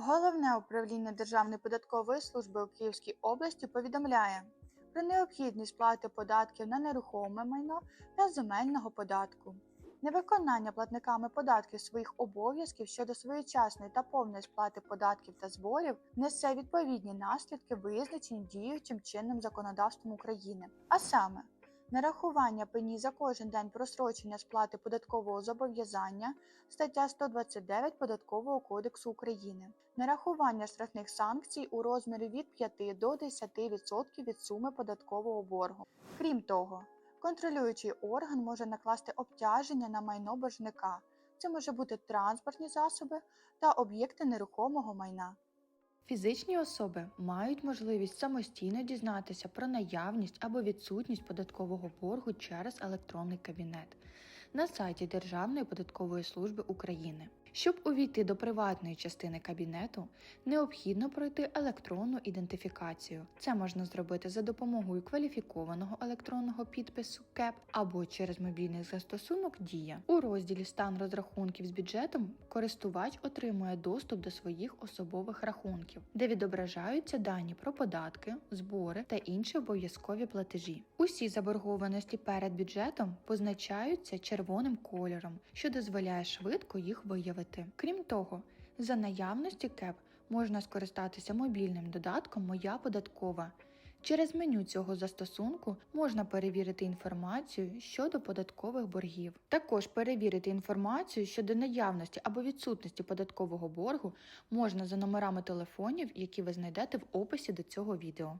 Головне управління Державної податкової служби у Київській області повідомляє про необхідність сплати податків на нерухоме майно та земельного податку. Невиконання платниками податків своїх обов'язків щодо своєчасної та повної сплати податків та зборів несе відповідні наслідки, визначені діючим чинним законодавством України, а саме нарахування пені за кожен день просрочення сплати податкового зобов'язання, стаття 129 Податкового кодексу України, нарахування штрафних санкцій у розмірі від 5 до 10% від суми податкового боргу. Крім того, контролюючий орган може накласти обтяження на майно боржника. Це може бути транспортні засоби та об'єкти нерухомого майна. Фізичні особи мають можливість самостійно дізнатися про наявність або відсутність податкового боргу через електронний кабінет на сайті Державної податкової служби України. Щоб увійти до приватної частини кабінету, необхідно пройти електронну ідентифікацію. Це можна зробити за допомогою кваліфікованого електронного підпису КЕП або через мобільний застосунок Дія. У розділі Стан розрахунків з бюджетом користувач отримує доступ до своїх особових рахунків, де відображаються дані про податки, збори та інші обов'язкові платежі. Усі заборгованості перед бюджетом позначаються червоним кольором, що дозволяє швидко їх виявити. Крім того, за наявності КЕП можна скористатися мобільним додатком Моя податкова. Через меню цього застосунку можна перевірити інформацію щодо податкових боргів. Також перевірити інформацію щодо наявності або відсутності податкового боргу можна за номерами телефонів, які ви знайдете в описі до цього відео.